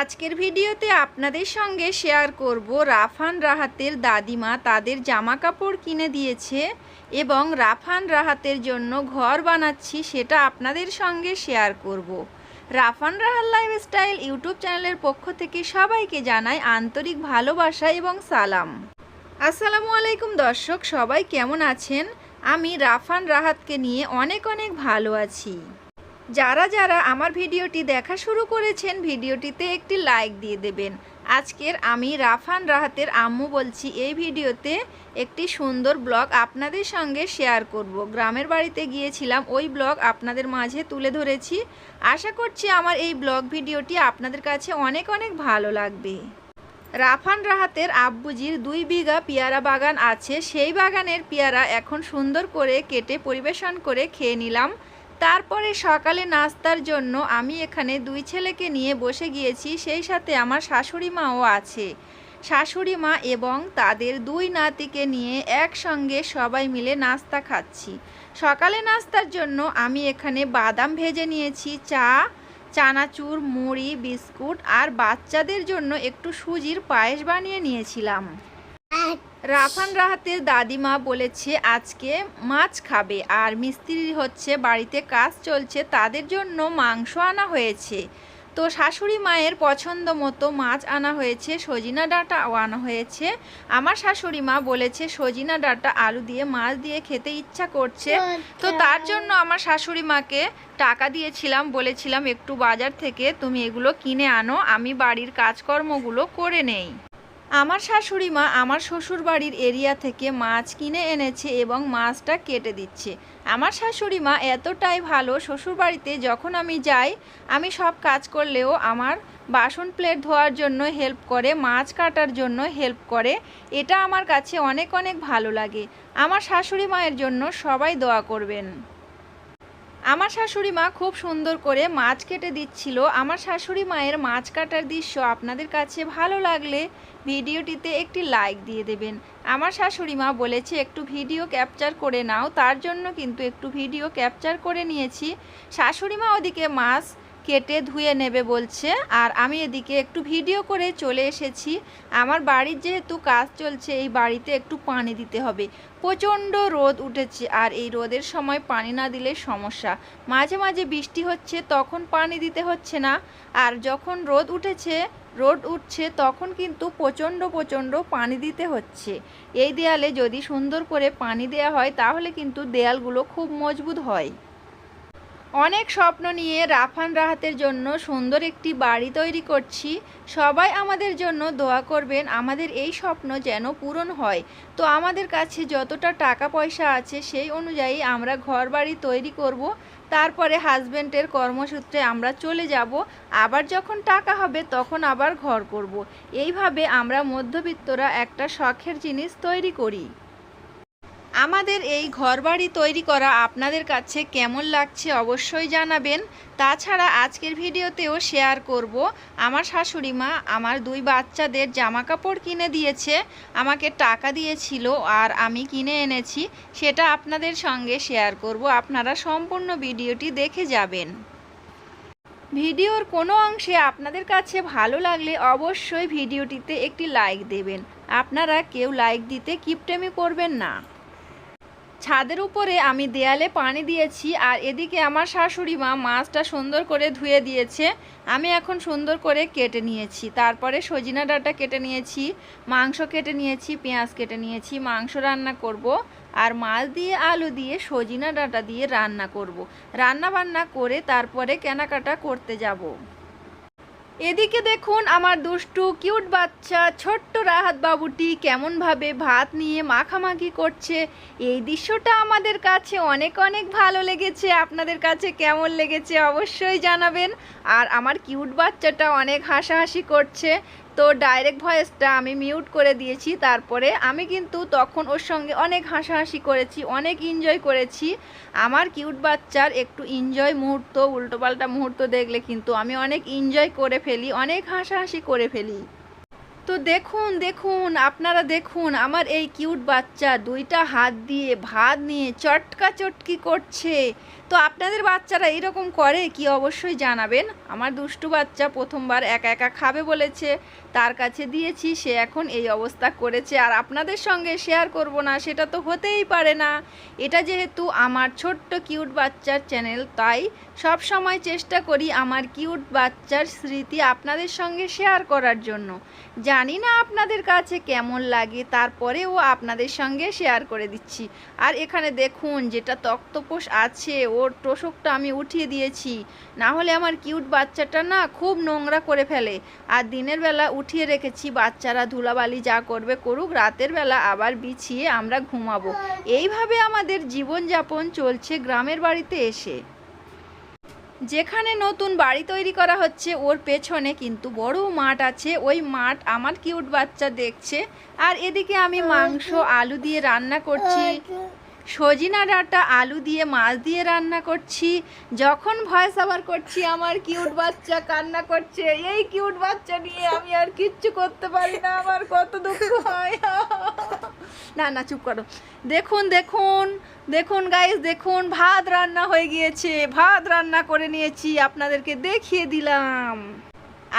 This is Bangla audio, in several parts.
আজকের ভিডিওতে আপনাদের সঙ্গে শেয়ার করব রাফান রাহাতের দাদিমা তাদের জামা কাপড় কিনে দিয়েছে এবং রাফান রাহাতের জন্য ঘর বানাচ্ছি সেটা আপনাদের সঙ্গে শেয়ার করব। রাফান রাহাত লাইফস্টাইল ইউটিউব চ্যানেলের পক্ষ থেকে সবাইকে জানাই আন্তরিক ভালোবাসা এবং সালাম। আসসালামু আলাইকুম দর্শক, সবাই কেমন আছেন? আমি রাফান রাহাতকে নিয়ে অনেক অনেক ভালো আছি। যারা যারা আমার ভিডিওটি দেখা শুরু করেছেন, ভিডিওটিতে একটি লাইক দিয়ে দেবেন। আজকের আমি রাফান রাহাতের আম্মু বলছি, এই ভিডিওতে একটি সুন্দর ব্লগ আপনাদের সঙ্গে শেয়ার করব। গ্রামের বাড়িতে গিয়েছিলাম, ওই ব্লগ আপনাদের মাঝে তুলে ধরেছি। আশা করছি আমার এই ব্লগ ভিডিওটি আপনাদের কাছে অনেক অনেক ভালো লাগবে। রাফান রাহাতের আব্বুজির দুই বিঘা পেয়ারা বাগান আছে। সেই বাগানের পেয়ারা এখন সুন্দর করে কেটে পরিবেশন করে খেয়ে নিলাম। তারপরে সকালে নাস্তার জন্য আমি এখানে দুই ছেলেকে নিয়ে বসে গিয়েছি, সেই সাথে আমার শাশুড়ি মাও আছে। শাশুড়ি মা এবং তাদের দুই নাতিকে নিয়ে একসঙ্গে সবাই মিলে নাস্তা খাচ্ছি। সকালে নাস্তার জন্য আমি এখানে বাদাম ভেজে নিয়েছি, চা, চানাচুর, মুড়ি, বিস্কুট আর বাচ্চাদের জন্য একটু সুজির পায়েস বানিয়ে নিয়েছিলাম। রাফান রাহাতের দাদিমা বলেছে আজকে মাছ খাবে আর মিস্ত্রি হচ্ছে বাড়িতে কাজ চলছে তাদের জন্য মাংস আনা হয়েছে। তো শাশুড়ি মায়ের পছন্দ মতো মাছ আনা হয়েছে সজিনা ডাঁটাও আনা হয়েছে। আমার শাশুড়ি মা বলেছে সজিনা ডাঁটা আলু দিয়ে মাছ দিয়ে খেতে ইচ্ছা করছে। তো তার জন্য আমার শাশুড়ি মাকে টাকা দিয়েছিলাম বলেছিলাম একটু বাজার থেকে তুমি এগুলো কিনে আনো আমি বাড়ির কাজকর্মগুলো করে নেই। আমার শাশুড়ি মা আমার শ্বশুর বাড়ির এরিয়া থেকে মাছ কিনে এনেছে এবং মাছটা কেটে দিচ্ছে। আমার শাশুড়ি মা এতটাই ভালো শ্বশুর বাড়িতে যখন আমি যাই, আমি সব কাজ করলেও আমার বাসন প্লেট ধোয়ার জন্য হেল্প করে, মাছ কাটার জন্য হেল্প করে। এটা আমার কাছে অনেক অনেক ভালো লাগে। আমার শাশুড়ি মায়ের জন্য সবাই দোয়া করবেন। আমার শাশুড়ি মা খুব সুন্দর করে মাছ কেটে দিচ্ছিল। আমার শাশুড়ি মায়ের মাছ কাটার দৃশ্য আপনাদের কাছে ভালো লাগলে ভিডিওটিতে একটি লাইক দিয়ে দেবেন। আমার শাশুড়ি মা বলেছে, একটু ভিডিও ক্যাপচার করে নাও। তার জন্য কিন্তু একটু ভিডিও ক্যাপচার করে নিয়েছি। শাশুড়ি মা ওদিকে মাছ কেটে ধুয়ে নেবে বলছে। আর আমি এদিকে একটু ভিডিও করে চলে এসেছি। আমার বাড়ির যেহেতু কাজ চলছে, এই বাড়িতে একটু পানি দিতে হবে। প্রচণ্ড রোদ উঠেছে আর এই রোদের সময় পানি না দিলে সমস্যা। মাঝে মাঝে বৃষ্টি হচ্ছে, তখন পানি দিতে হচ্ছে না। আর যখন রোদ উঠেছে, রোদ উঠছে, তখন কিন্তু প্রচণ্ড প্রচণ্ড পানি দিতে হচ্ছে। এই দেয়ালে যদি সুন্দর করে পানি দেওয়া হয়, তাহলে কিন্তু দেয়ালগুলো খুব মজবুত হয়। অনেক স্বপ্ন নিয়ে রাফান রাহাতের জন্য সুন্দর একটি বাড়ি তৈরি করছি। সবাই আমাদের জন্য দোয়া করবেন, আমাদের এই স্বপ্ন যেন পূরণ হয়। তো আমাদের কাছে যতটা টাকা পয়সা আছে সেই অনুযায়ী আমরা ঘর বাড়ি তৈরি করব। তারপরে হাজব্যান্ডের কর্মসূত্রে আমরা চলে যাব। আবার যখন টাকা হবে তখন আবার ঘর করব। এইভাবে আমরা মধ্যবিত্তরা একটা শখের জিনিস তৈরি করি। আমাদের এই ঘরবাড়ি তৈরি করা আপনাদের কাছে কেমন লাগছে অবশ্যই জানাবেন। তাছাড়া আজকের ভিডিওতেও শেয়ার করব, আমার শাশুড়ি মা আমার দুই বাচ্চাদের জামা কাপড় কিনে দিয়েছে, আমাকে টাকা দিয়েছিল আর আমি কিনে এনেছি, সেটা আপনাদের সঙ্গে শেয়ার করব, আপনারা সম্পূর্ণ ভিডিওটি দেখে যাবেন। ভিডিওর কোনো অংশে আপনাদের কাছে ভালো লাগলে অবশ্যই ভিডিওটিতে একটি লাইক দেবেন, আপনারা কেউ লাইক দিতে কিপটেমি করবেন না। ছাদের উপরে আমি দেয়ালে পানি দিয়েছি আর এদিকে আমার শাশুড়ি মা মাছটা সুন্দর করে ধুয়ে দিয়েছে। আমি এখন সুন্দর করে কেটে নিয়েছি। তারপরে সজিনা ডাঁটা কেটে নিয়েছি, মাংস কেটে নিয়েছি, পেঁয়াজ কেটে নিয়েছি, মাংস রান্না করব আর মাছ দিয়ে আলু দিয়ে সজিনা ডাঁটা দিয়ে রান্না করব। রান্না বান্না করে তারপরে কেনাকাটা করতে যাব। এদিকে দেখুন আমার দুষ্টু কিউট বাচ্চা, ছোট্ট রাহাত বাবুটি কেমনভাবে ভাত নিয়ে মাখামাখি করছে। এই দৃশ্যটা আমাদের কাছে অনেক অনেক ভালো লেগেছে। আপনাদের কাছে কেমন লেগেছে অবশ্যই জানাবেন। আর আমার কিউট বাচ্চাটা অনেক হাসাহাসি করছে। তো ডাইরেক্ট ভয়েসটা আমি মিউট করে দিয়েছি, তারপরে আমি কিন্তু তখন ওর সঙ্গে অনেক হাসাহাসি করেছি, অনেক এনজয় করেছি। আমার কিউট বাচ্চার একটু এনজয় মুহূর্ত, উল্টোপাল্টা মুহূর্ত দেখলে কিন্তু আমি অনেক এনজয় করে ফেলি, অনেক হাসাহাসি করে ফেলি। তো দেখুন দেখুন, আপনারা দেখুন, আমার এই কিউট বাচ্চা দুইটা হাত দিয়ে ভাত নিয়ে চটকা চটকি করছে। তো আপনাদের বাচ্চারা এরকম করে কি অবশ্যই জানাবেন? আমার দুষ্টু বাচ্চা প্রথমবার একা একা খাবে বলেছে, তার কাছে দিয়েছি, সে এখন এই অবস্থা করেছে, আর আপনাদের সঙ্গে শেয়ার করব না, সেটা তো হতেই পারে না। এটা যেহেতু আমার ছোট্ট কিউট বাচ্চার চ্যানেল তাই সব সময় চেষ্টা করি আমার কিউট বাচ্চার স্মৃতি আপনাদের সঙ্গে শেয়ার করার জন্য। জানি না আপনাদের কাছে কেমন লাগে, তারপরেও আপনাদের সঙ্গে শেয়ার করে দিচ্ছি। আর এখানে দেখুন যেটা তক্তপোষ আছে, ওর তোষকটা আমি উঠিয়ে দিয়েছি। না হলে আমার কিউট বাচ্চাটা না খুব নোংরা করে ফেলে। আর দিনের বেলা উঠিয়ে রেখেছি, বাচ্চারা ধুলাবালি যা করবে করুক, রাতের বেলা আবার বিছিয়ে আমরা ঘুমাবো। এইভাবে আমাদের জীবনযাপন চলছে গ্রামের বাড়িতে এসে। যেখানে নতুন বাড়ি তৈরি করা হচ্ছে ওর পেছনে কিন্তু বড় মাঠ আছে। ওই মাঠ আমার কিউট বাচ্চা দেখছে। আর এদিকে আমি মাংস আলু দিয়ে রান্না করছি। সজিনা ডাঁটা আলু দিয়ে মাছ দিয়ে রান্না করছি। যখন ভয়েস আবার করছি আমার কিউট বাচ্চা কান্না করছে। এই কিউট বাচ্চা নিয়ে আমি আর কিচ্ছু করতে পারি না। আমার কত দুঃখ হয়। না না, চুপ করো। দেখুন দেখুন দেখুন গাইস দেখুন, ভাত রান্না হয়ে গিয়েছে। ভাত রান্না করে নিয়েছি, আপনাদেরকে দেখিয়ে দিলাম।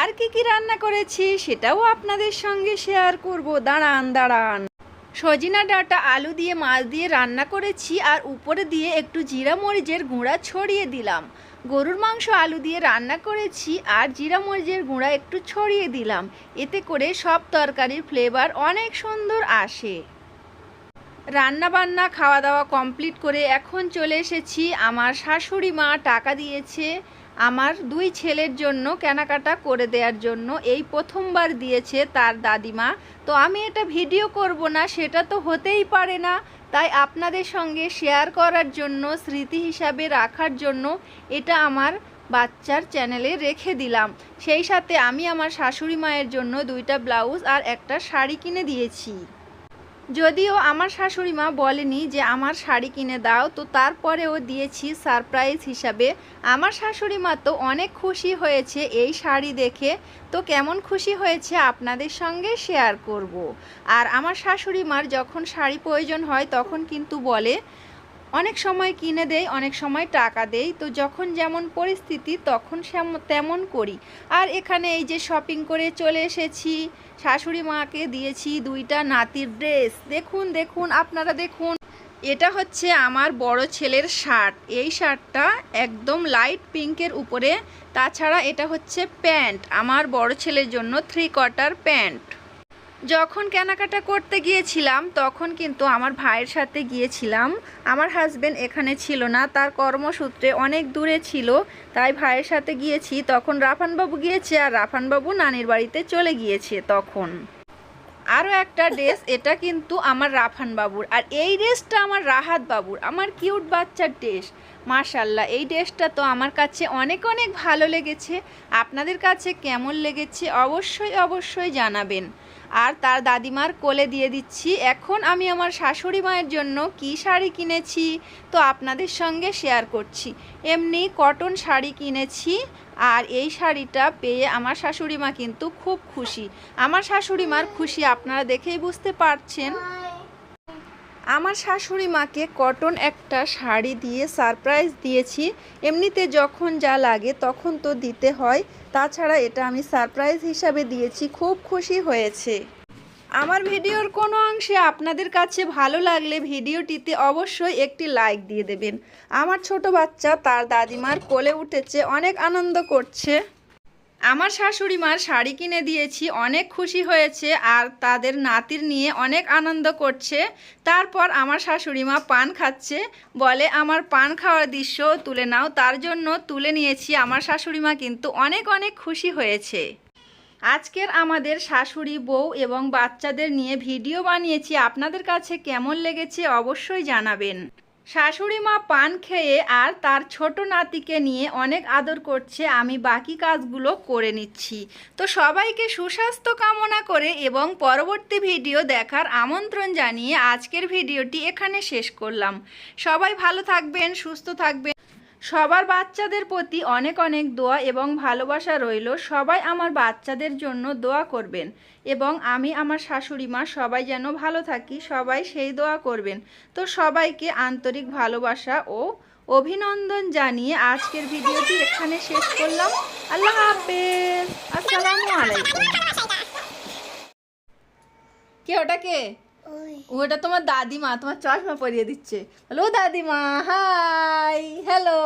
আর কি কি রান্না করেছি সেটাও আপনাদের সঙ্গে শেয়ার করব। দাঁড়ান দাঁড়ান। সজিনা ডাঁটা আলু দিয়ে, মাছ দিয়ে রান্না করেছি আর উপরে দিয়ে একটু জিরা মরিচের গুঁড়া ছড়িয়ে দিলাম। গরুর মাংস আলু দিয়ে রান্না করেছি আর জিরা মরিচের গুঁড়া একটু ছড়িয়ে দিলাম। এতে করে সব তরকারির ফ্লেভার অনেক সুন্দর আসে। রান্না বান্না খাওয়া দাওয়া কমপ্লিট করে এখন চলে এসেছি। আমার শাশুড়ি মা টাকা দিয়েছে আমার দুই ছেলের জন্য কেনাকাটা করে দেওয়ার জন্য। এই প্রথমবার দিয়েছে তার দাদিমা। তো আমি এটা ভিডিও করব না, সেটা তো হতেই পারে না। তাই আপনাদের সঙ্গে শেয়ার করার জন্য, স্মৃতি হিসাবে রাখার জন্য এটা আমার বাচ্চার চ্যানেলে রেখে দিলাম। সেই সাথে আমি আমার শাশুড়ি মায়ের জন্য দুইটা ব্লাউজ আর একটা শাড়ি কিনে দিয়েছি। যদিও আমার শাশুড়ি মা বলেনি যে আমার শাড়ি কিনে দাও, তো তারপরেও দিয়েছি সারপ্রাইজ হিসাবে আমার শাশুড়ি মা তো অনেক খুশি হয়েছে এই শাড়ি দেখে তো কেমন খুশি হয়েছে আপনাদের সঙ্গে শেয়ার করব। আর আমার শাশুড়ি মার যখন শাড়ি প্রয়োজন হয় তখন কিন্তু বলে অনেক সময় কিনে দেই, অনেক সময় টাকা দেই। তো যখন যেমন পরিস্থিতি, তখন তেমন করি। আর এখানে এই যে শপিং করে চলে এসেছি, শাশুড়ি মাকে দিয়েছি দুইটা নাতির ড্রেস দেখুন দেখুন, আপনারা দেখুন। এটা হচ্ছে আমার বড় ছেলের শার্ট এই শার্টটা একদম লাইট পিঙ্কের উপরে। তাছাড়া এটা হচ্ছে প্যান্ট আমার বড় ছেলের জন্য থ্রি কোয়ার্টার প্যান্ট যখন কেনাকাটা করতে গিয়েছিলাম, তখন কিন্তু আমার ভাইয়ের সাথে গিয়েছিলাম। আমার হাজবেন্ড এখানে ছিল না, তার কর্মসূত্রে অনেক দূরে ছিল। তাই ভাইয়ের সাথে গিয়েছি। তখন রাফানবাবু গিয়েছে আর রাফানবাবু নানির বাড়িতে চলে গিয়েছে তখন। আরও একটা ড্রেস এটা কিন্তু আমার রাফান বাবুর আর এই ড্রেসটা আমার রাহাত বাবুর আমার কিউট বাচ্চার ড্রেস মাশাল্লাহ, এই ড্রেসটা তো আমার কাছে অনেক অনেক ভালো লেগেছে। আপনাদের কাছে কেমন লেগেছে অবশ্যই অবশ্যই জানাবেন। আর তার দাদিমার কোলে দিয়ে দিচ্ছি। এখন আমি আমার শাশুড়ি মায়ের জন্য কি শাড়ি কিনেছি তো আপনাদের সঙ্গে শেয়ার করছি। এমনি কটন শাড়ি কিনেছি আর এই শাড়িটা পেয়ে আমার শাশুড়ি মা কিন্তু খুব খুশি। আমার শাশুড়ি মার খুশি, আপনারা দেখেই বুঝতে পারছেন। আমার শাশুড়ি মাকে কটন একটা শাড়ি দিয়ে সারপ্রাইজ দিয়েছি। এমনিতে যখন যা লাগে তখন তো দিতে হয়। তাছাড়া এটা আমি সারপ্রাইজ হিসাবে দিয়েছি। খুব খুশি হয়েছে। আমার ভিডিওর কোনো অংশে আপনাদের কাছে ভালো লাগলে ভিডিওটিতে অবশ্যই একটি লাইক দিয়ে দেবেন। আমার ছোট বাচ্চা তার দাদিমার কোলে উঠেছে, অনেক আনন্দ করছে। আমার শাশুড়ি মার শাড়ি কিনে দিয়েছি, অনেক খুশি হয়েছে আর তাদের নাতির নিয়ে অনেক আনন্দ করছে। তারপর আমার শাশুড়ি মা পান খাচ্ছে, বলে আমার পান খাওয়ার দৃশ্য তুলে নাও, তার জন্য তুলে নিয়েছি। আমার শাশুড়ি মা কিন্তু অনেক অনেক খুশি হয়েছে। আজকের আমাদের শাশুড়ি বউ এবং বাচ্চাদের নিয়ে ভিডিও বানিয়েছি। আপনাদের কাছে কেমন লেগেছে অবশ্যই জানাবেন। শাশুড়ি মা পান খেয়ে আর তার ছোট নাতিকে নিয়ে অনেক আদর করছে, আমি বাকি কাজগুলো করে নিচ্ছি। তো সবাইকে সুস্বাস্থ্য কামনা করে এবং পরবর্তী ভিডিও দেখার আমন্ত্রণ জানিয়ে আজকের ভিডিওটি এখানে শেষ করলাম। সবাই ভালো থাকবেন, সুস্থ থাকবেন। সবার বাচ্চাদের প্রতি অনেক অনেক দোয়া এবং ভালোবাসা রইল। সবাই আমার বাচ্চাদের জন্য দোয়া করবেন এবং আমি আমার শাশুড়ি মা সবাই যেন ভালো থাকি, সবাই সেই দোয়া করবেন। তো সবাইকে আন্তরিক ভালোবাসা ও অভিনন্দন জানিয়ে আজকের ভিডিওটি এখানে শেষ করলাম। আল্লাহ হাফেজ। আসসালামু আলাইকুম। কে ওটা কে? ওটা তোমার দাদিমা তোমার চশমা পরিয়ে দিচ্ছে। হ্যালো দাদিমা হাই হ্যালো